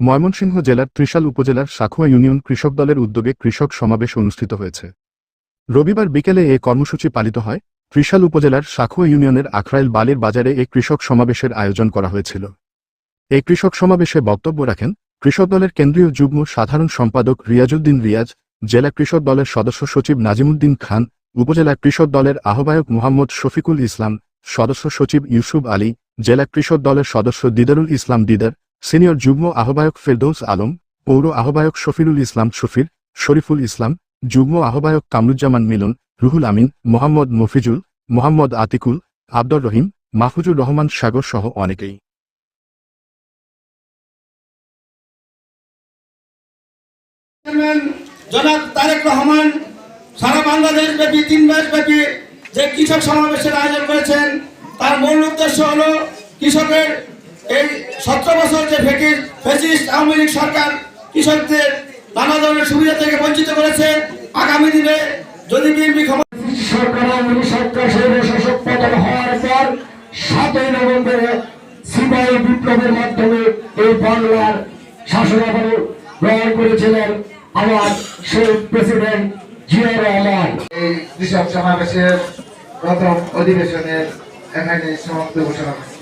ময়মনসিংহ জেলার ত্রিশাল উপজেলার সাখুয়া ইউনিয়ন কৃষক দলের উদ্যোগে কৃষক সমাবেশ অনুষ্ঠিত হয়েছে। রবিবার বিকেলে এ কর্মসূচি পালিত হয়। ত্রিশাল উপজেলার সাখুয়া ইউনিয়নের আখরাইল বালির বাজারে এ কৃষক সমাবেশের আয়োজন করা হয়েছিল। এই কৃষক সমাবেশে বক্তব্য রাখেন কৃষক দলের কেন্দ্রীয় যুগ্ম সাধারণ সম্পাদক রিয়াজউদ্দিন রিয়াজ, জেলা কৃষক দলের সদস্য সচিব নাজিমুদ্দিন খান, উপজেলা কৃষক দলের আহ্বায়ক মোহাম্মদ শফিকুল ইসলাম, সদস্য সচিব ইউসুফ আলী, জেলা কৃষক দলের সদস্য দিদারুল ইসলাম দিদার সিনিয়র যুগ্ম আহ্বায়ক ফেরদৌস আলম, পৌর আহ্বায়ক শফিরুল ইসলাম শফির, শরীফুল ইসলাম, যুগ্ম আহ্বায়ক কামরুজ্জামান মিলন, রুহুল আমিন, মোহাম্মদ মফিজুল, মোহাম্মদ আতিকুল, আব্দুর রহিম, মাহফুজুর রহমান সাগর সহ অনেকেই। সারা বাংলাদেশ ব্যাপী তিন মাস ব্যাপী যে কৃষক সমাবেশের আয়োজন করেছেন, তার মূল উদ্দেশ্য হলো কৃষকের এই সতেরো বছর যে ফেকির ফেসিস্ট আওয়ামী লীগ সরকার কৃষকদের নানা ধরনের সুবিধা থেকে বঞ্চিত করেছে আগামী দিনে যদি বিএনপি ক্ষমতা সরকার আওয়ামী লীগ সরকার শাসক পতন হওয়ার পর সাতই নভেম্বরে সিপাহী বিপ্লবের মাধ্যমে এই বাংলার গ্রহণ করেছিলেন আমার শহীদ প্রেসিডেন্ট জিয়া রহমান এই কৃষক সমাবেশের প্রথম অধিবেশনের এখানে সমাপ্ত ঘোষণা করছি।